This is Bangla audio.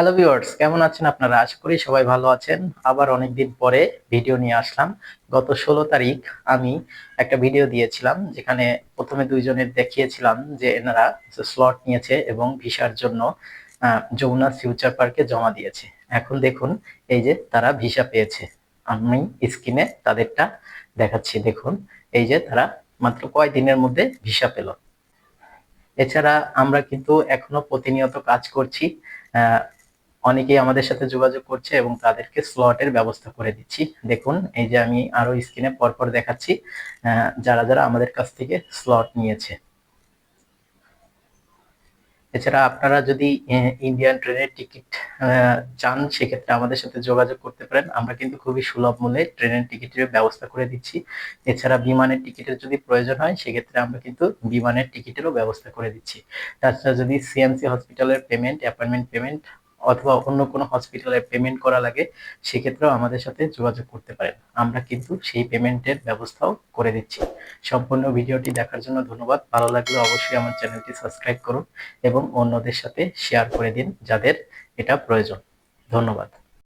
হ্যালো ভিউয়ার্স কেমন আছেন আপনারা? আশা করি সবাই ভালো আছেন। আবার অনেক দিন পরে ভিডিও নিয়ে আসলাম। গত ষোলো তারিখ আমি একটা ভিডিও দিয়েছিলাম, যেখানে প্রথমে দুইজনের দেখিয়েছিলাম যে এনারা স্লট নিয়েছে এবং ভিসার জন্য যমুনা ফিউচার পার্কে জমা দিয়েছে। এখন দেখুন, এই যে তারা ভিসা পেয়েছে। আমি স্ক্রিনে তাদেরটা দেখাচ্ছি। দেখুন, এই যে তারা মাত্র কয় দিনের মধ্যে ভিসা পেল। এছাড়া আমরা কিন্তু এখনও প্রতিনিয়ত কাজ করছি। অনেকেই আমাদের সাথে যোগাযোগ করছে এবং তাদেরকে স্লটের ব্যবস্থা করে দিচ্ছি। দেখুন, এই যে আমি আরও স্ক্রিনে পরপর দেখাচ্ছি যারা যারা আমাদের কাছ থেকে স্লট নিয়েছে। এছাড়া আপনারা যদি ইন্ডিয়ান ট্রেনের টিকিট চান, সেক্ষেত্রে আমাদের সাথে যোগাযোগ করতে পারেন। আমরা কিন্তু খুবই সুলভ মূল্যে ট্রেনের টিকিটের ব্যবস্থা করে দিচ্ছি। এছাড়া বিমানের টিকিটের যদি প্রয়োজন হয়, সেক্ষেত্রে আমরা কিন্তু বিমানের টিকিটেরও ব্যবস্থা করে দিচ্ছি। তাছাড়া যদি সিএমসি হসপিটালের পেমেন্ট অ্যাপয়েন্টমেন্ট পেমেন্ট অথবা অন্য কোনো হসপিটালে পেমেন্ট করা লাগে, সেক্ষেত্রেও আমাদের সাথে যোগাযোগ করতে পারেন। আমরা কিন্তু সেই পেমেন্টের ব্যবস্থাও করে দিচ্ছি। সম্পূর্ণ ভিডিওটি দেখার জন্য ধন্যবাদ। ভালো লাগলে অবশ্যই আমার চ্যানেলটি সাবস্ক্রাইব করুন এবং অন্যদের সাথে শেয়ার করে দিন যাদের এটা প্রয়োজন। ধন্যবাদ।